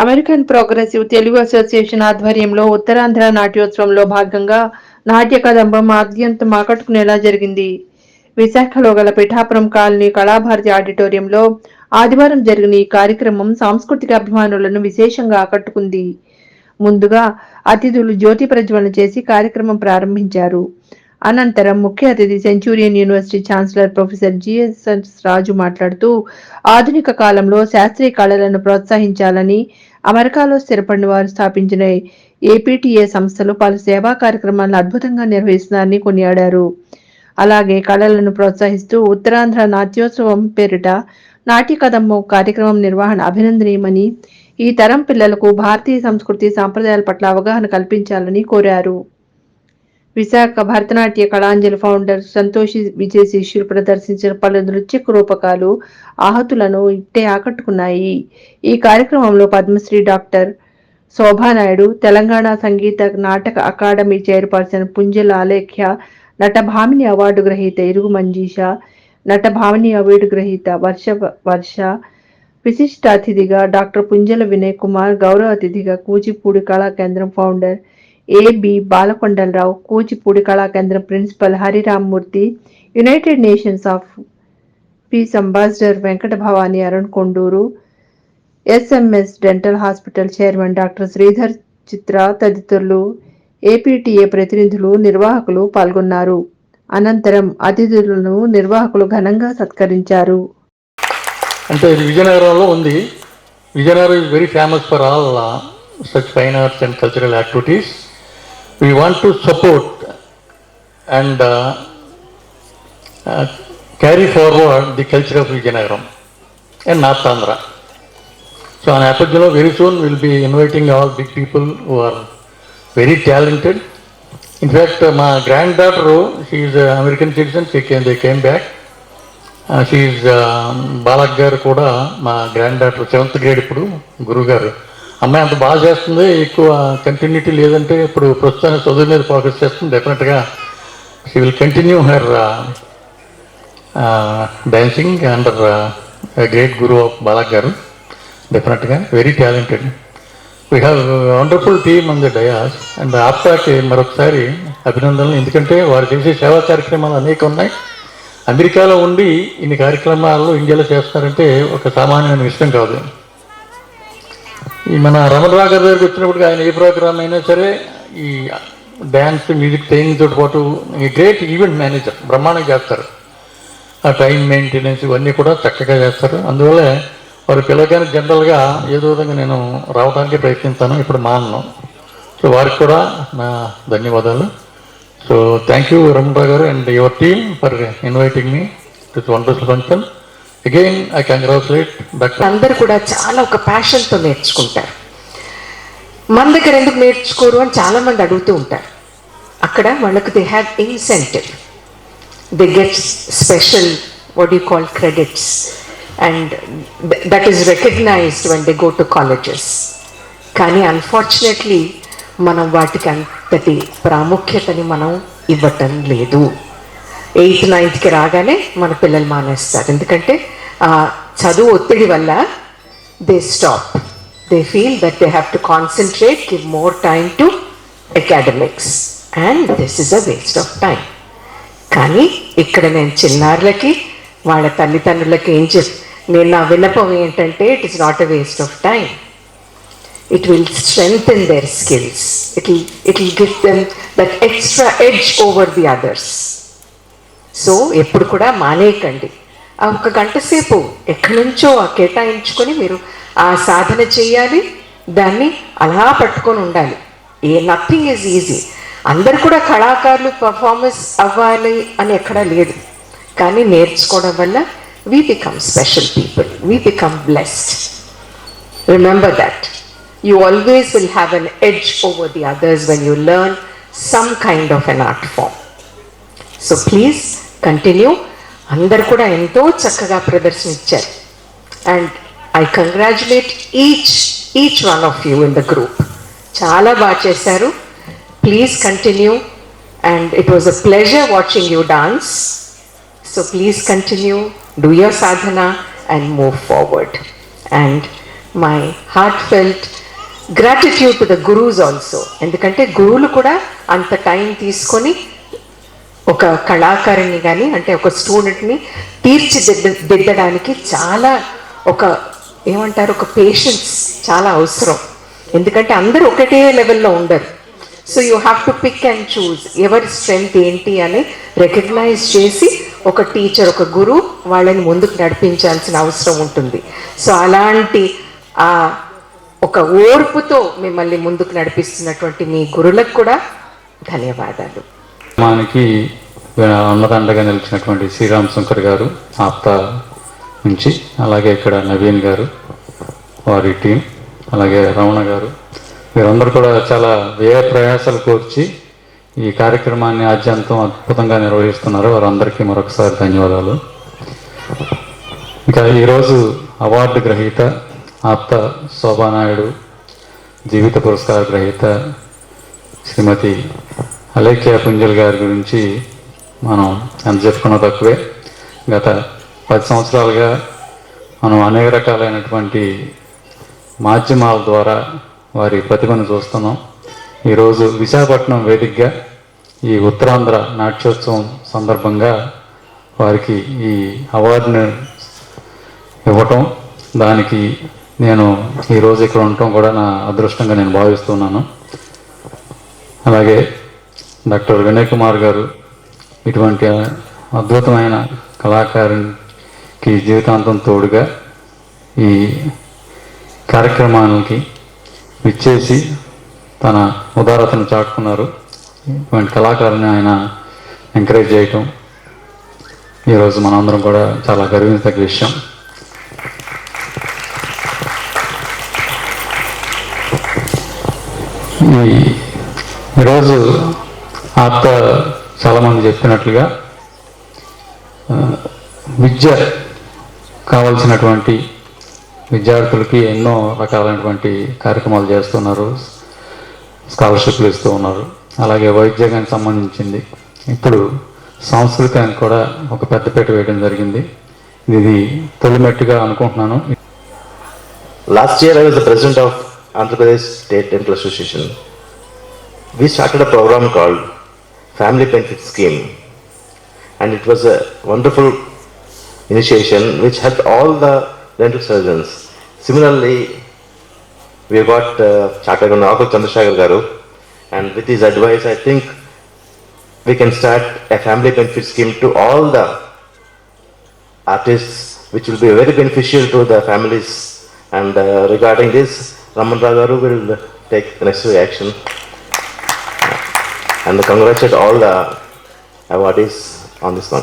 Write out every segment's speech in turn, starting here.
American progressive Telugu association ఆధ్వర్యంలో ఉత్తరాంధ్ర నాట్యోత్సవంలో భాగంగా నాట్య కదంబం ఆద్యంతం ఆకట్టుకునేలా జరిగింది. విశాఖలో గల పిఠాపురం కాలనీ కళాభారతి ఆడిటోరియంలో ఆదివారం జరిగిన ఈ కార్యక్రమం సాంస్కృతిక అభిమానులను విశేషంగా ఆకట్టుకుంది. ముందుగా అతిథులు జ్యోతి ప్రజ్వలన చేసి కార్యక్రమం ప్రారంభించారు. అనంతరం ముఖ్య అతిథి Centurion University chancellor professor GSS Raju మాట్లాడుతూ ఆధునిక కాలంలో శాస్త్రీయ కళలను ప్రోత్సహించాలని అమెరికాలో స్థిరపడిన వారు స్థాపించిన ఏపీటీఏ సంస్థలు పలు సేవా కార్యక్రమాలను అద్భుతంగా నిర్వహిస్తున్నారని కొనియాడారు. అలాగే కళలను ప్రోత్సహిస్తూ ఉత్తరాంధ్ర నాట్యోత్సవం పేరిట నాట్యకదమ్మ కార్యక్రమం నిర్వహణ అభినందనీయమని ఈ తరం పిల్లలకు భారతీయ సంస్కృతి సాంప్రదాయాల పట్ల అవగాహన కల్పించాలని కోరారు. విశాఖ భరతనాట్య కళాంజలి ఫౌండర్ సంతోషి విజయ శిష్యులు ప్రదర్శించిన పలు నృత్య రూపకాలు ఆహతులను ఇట్టే ఆకట్టుకున్నాయి. ఈ కార్యక్రమంలో పద్మశ్రీ డాక్టర్ శోభానాయుడు తెలంగాణ సంగీత Nataka academy chairperson Punjala Alekhya నటభామిని award గ్రహీత ఇరుగు మంజీష నటభామిని అవార్డు గ్రహీత వర్ష వర్ష విశిష్ట అతిథిగా డాక్టర్ పుంజల వినయ్ కుమార్ గౌరవ అతిథిగా Kuchipudi Kala Kendram founder AB Balakondalarao Kuchipudi Kalakendram principal Harirammurthy United Nations of peace ambassador Venkata Bhavani Arun Konduru SMS dental hospital chairman doctor Sridhar Chitra తదితరులు APTA ప్రతినిధులు నిర్వాహకులు పాల్గొన్నారు. అనంతరం అతిథులను నిర్వాహకులు ఘనంగా సత్కరించారు. అంటే ఇది విజయనగరంలో ఉంది. Vizianagaram is very famous for all such fine arts and cultural activities we want to support and carry forward the culture of Vizianagaram and north Andhra so ఆ నేపథ్యంలో very soon will be inviting all big people who are very talented in fact మా grand daughter she American citizen she came they came back she Balak గారు కూడా మా grand daughter seventh grade ఇప్పుడు గురువు గారు అమ్మాయి అంత బాగా చేస్తుంది ఎక్కువ కంటిన్యూటీ లేదంటే ఇప్పుడు ప్రస్తుతానికి చదువు మీద ఫోకస్ చేస్తుంది. డెఫినెట్గా she will continue her dancing under great guru of Balak గారు డెఫినెట్గా very talented we have wonderful team on the dais and ఆప్తాకి మరొకసారి అభినందనలు. ఎందుకంటే వారు చేసే సేవా కార్యక్రమాలు అనేక ఉన్నాయి. అమెరికాలో ఉండి ఇన్ని కార్యక్రమాలు ఇండియాలో చేస్తారంటే ఒక సామాన్యమైన విషయం కాదు. ఈ మన రమణరావు గారి దగ్గరికి వచ్చినప్పుడు ఆయన ఏ ప్రోగ్రామ్ అయినా సరే ఈ డ్యాన్స్ మ్యూజిక్ ట్రైనింగ్ తోటి పాటు ఈ గ్రేట్ ఈవెంట్ మేనేజర్ బ్రహ్మాండంగా చేస్తారు. ఆ టైం మెయింటెనెన్స్ ఇవన్నీ కూడా చక్కగా చేస్తారు. అందువల్ల వారి పిల్లగానే జనరల్గా ఏదో విధంగా నేను రావడానికి ప్రయత్నిస్తాను. ఇప్పుడు మానను సో వారికి కూడా నా ధన్యవాదాలు. సో థ్యాంక్ యూ రమణరావు గారు and your team for inviting me this wonderful function again I congratulate doctor అందరు కూడా చాలా ఒక ప్యాషన్తో నేర్చుకుంటారు. మన దగ్గర ఎందుకు నేర్చుకోరు అని చాలామంది అడుగుతూ ఉంటారు. అక్కడ వాళ్ళకు they have incentive they get special what you call credits and that is recognized one they go to colleges కానీ అన్ఫార్చునేట్లీ మనం వాటికి అంతటి ప్రాముఖ్యతని మనం ఇవ్వటం లేదు. ఎయిత్ నైన్త్కి రాగానే మన పిల్లలు మానేస్తారు. ఎందుకంటే చదువు ఒత్తిడి వల్ల they stop. They feel that they have to concentrate give more time to academics. And this is a waste of time కానీ ఇక్కడ నేను చిన్నారులకి వాళ్ళ తల్లిదండ్రులకి ఏం చెప్ నేను నా విన్నపం ఏంటంటే it is not a waste of time it will strengthen in their skills it it will give them that extra edge over the others so ఎప్పుడు కూడా మానేయకండి. ఆ ఒక గంట సేపు ఎక్కడి నుంచో ఆ కేటాయించుకొని మీరు ఆ సాధన చేయాలి దాన్ని అలా పట్టుకొని ఉండాలి. ఏ నథింగ్ ఈజ్ ఈజీ. అందరు కూడా కళాకారులు పర్ఫార్మెన్స్ అవ్వాలి అని ఎక్కడా లేదు. కానీ నేర్చుకోవడం వల్ల we become special people we become blessed remember that you always will have an edge over the others when you learn some kind of an art form so please continue అందరు కూడా ఎంతో చక్కగా ప్రదర్శన ఇచ్చారు and I congratulate each each one of you in the group చాలా బాగా చేశారు. Please continue and it was a pleasure watching you dance so please continue do your Sadhana and move forward and my heartfelt gratitude to the gurus also ఎందుకంటే గురువులు కూడా అంత time తీసుకొని ఒక కళాకారుని కానీ అంటే ఒక స్టూడెంట్ని తీర్చిదిద్దడానికి దిద్దడానికి చాలా ఒక ఏమంటారు ఒక పేషెన్స్ చాలా అవసరం. ఎందుకంటే అందరూ ఒకటే లెవెల్లో ఉండరు. So you have to pick and choose ఎవరి స్ట్రెంగ్త్ ఏంటి అని రికగ్నైజ్ చేసి ఒక టీచర్ ఒక గురువు వాళ్ళని ముందుకు నడిపించాల్సిన అవసరం ఉంటుంది. సో అలాంటి ఆ ఒక ఓర్పుతో మిమ్మల్ని ముందుకు నడిపిస్తున్నటువంటి మీ గురులకు కూడా ధన్యవాదాలు. మానికి ఉన్నదండగా నిలిచినటువంటి శ్రీరామ్ శంకర్ గారు ఆప్త నుంచి అలాగే ఇక్కడ నవీన్ గారు వారి టీం అలాగే రమణ గారు వీరందరూ కూడా చాలా వ్యయ ప్రయాసాలు కోర్చి ఈ కార్యక్రమాన్ని ఆద్యంతం అద్భుతంగా నిర్వహిస్తున్నారు. వారందరికీ మరొకసారి ధన్యవాదాలు. ఇంకా ఈరోజు అవార్డు గ్రహీత ఆప్త శోభానాయుడు జీవిత పురస్కార గ్రహీత శ్రీమతి అలేఖ్య పుంజల్ గారి గురించి మనం ఎంత చెప్పుకున్నా తక్కువే. గత పది సంవత్సరాలుగా మనం అనేక రకాలైనటువంటి మాధ్యమాల ద్వారా వారి ప్రతిభను చూస్తున్నాం. ఈరోజు విశాఖపట్నం వేదికగా ఈ ఉత్తరాంధ్ర నాట్యోత్సవం సందర్భంగా వారికి ఈ అవార్డును ఇవ్వటం దానికి నేను ఈరోజు ఇక్కడ ఉండటం కూడా నా అదృష్టంగా నేను భావిస్తున్నాను. అలాగే డాక్టర్ వినయ్ కుమార్ గారు ఇటువంటి అద్భుతమైన కళాకారునికి జీవితాంతం తోడుగా ఈ కార్యక్రమానికి విచ్చేసి తన ఉదారతను చాటుకున్నారు. ఇటువంటి కళాకారుని ఆయన ఎంకరేజ్ చేయటం ఈరోజు మనందరం కూడా చాలా గర్వించదగ్గ విషయం. ఈ ఈరోజు ఆత్త చాలామంది చెప్పినట్లుగా విద్య కావలసినటువంటి విద్యార్థులకి ఎన్నో రకాలైనటువంటి కార్యక్రమాలు చేస్తున్నారు స్కాలర్షిప్లు ఇస్తూ ఉన్నారు. అలాగే వైద్యానికి సంబంధించింది. ఇప్పుడు సాంస్కృతికానికి కూడా ఒక పెద్దపేట వేయడం జరిగింది. ఇది తొలిమెట్టుగా అనుకుంటున్నాను. Last year I was the president of Andhra Pradesh state temple association Association. We started a program called Family Benefit Scheme, and it was a wonderful initiation which helped all the dental surgeons. Similarly, we got uh, Chartered Nakul Chandrasekhar Garu, and with his advice, I think we can start a family benefit scheme to all the artists, which will be very beneficial to the families. And uh, regarding this, Raman Ragaru will take the necessary action. And congratulate all the awardees on this one.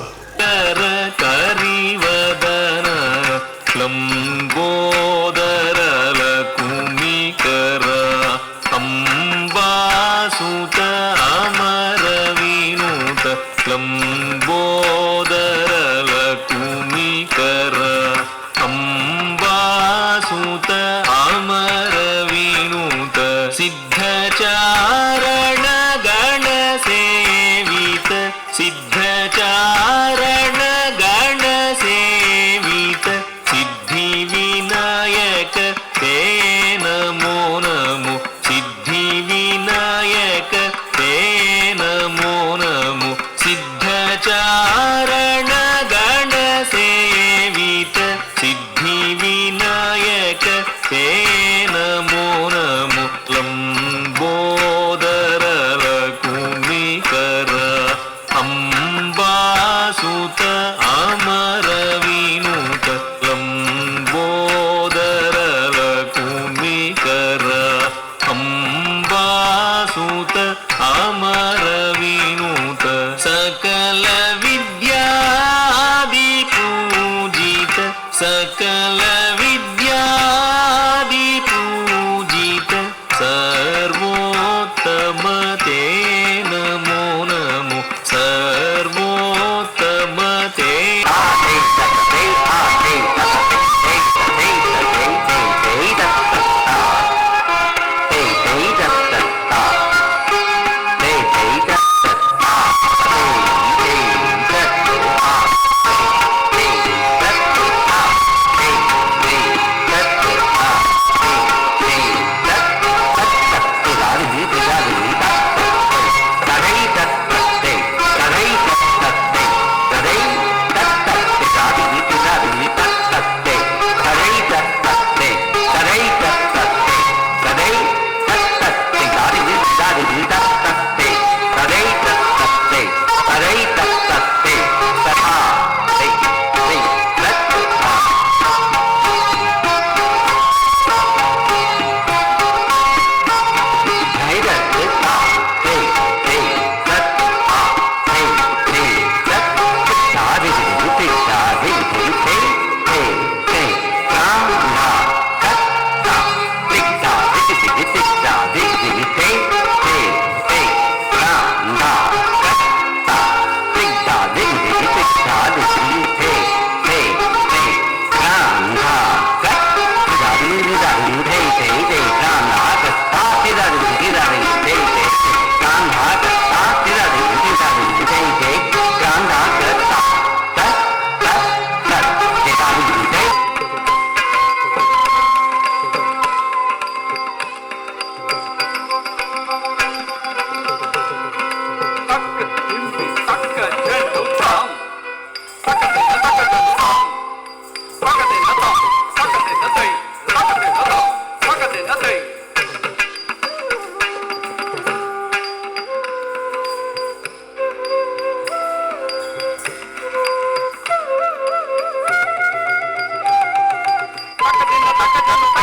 ataca, ya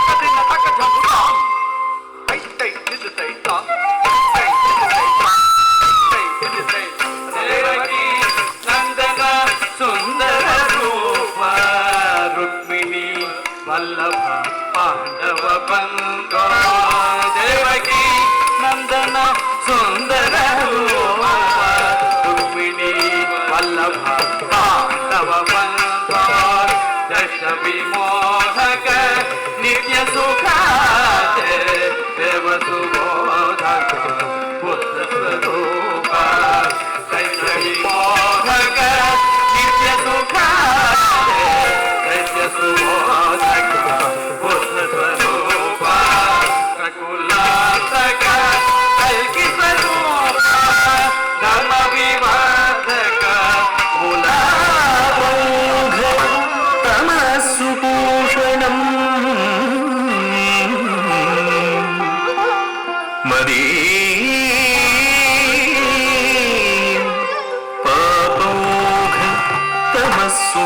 மதி பாபோக தமஸ்ஸு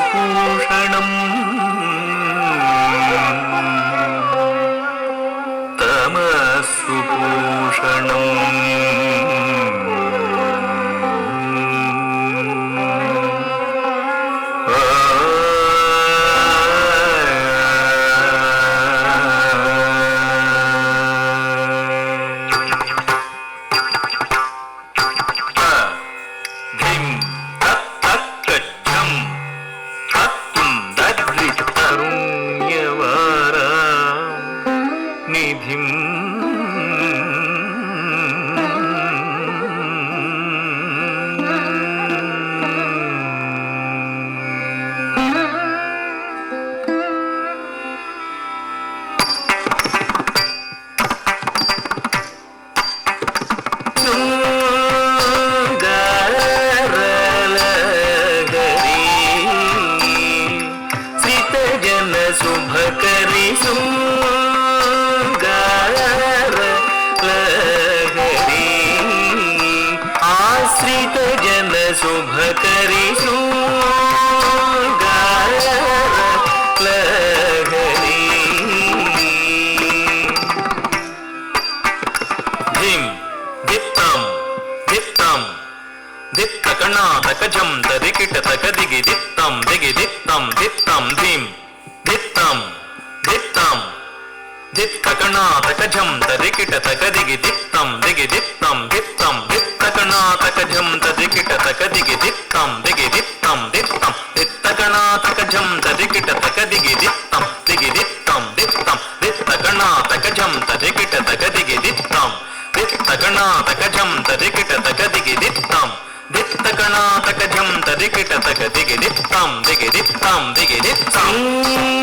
దిత్తకణాతకజం తదికిట తక దిగి దిత్తం దిగి దిత్తం దిత్తం ధిం దిత్తం దిత్తం దిత్తకణాతకజం తదికిట తక దిగి దిత్తం దిగి దిత్తం దిత్తం దిత్తకణాతకజం తదికిట తక దిగి దిత్తం దిగి దిత్తం దిత్తం దిత్తకణాతకజం తదికిట తక దిగి దిత్తం దిగి దిత్తం దిత్తం దిత్తకణాతకజం తదికిట తక దిగి దిత్తం దిత్తకణాతకజం తదికిట తక దిగి దిత్తం దిత్తకణాతకజం తదికిట తక దిగి దిత్తం దిగి దిత్తం దిగి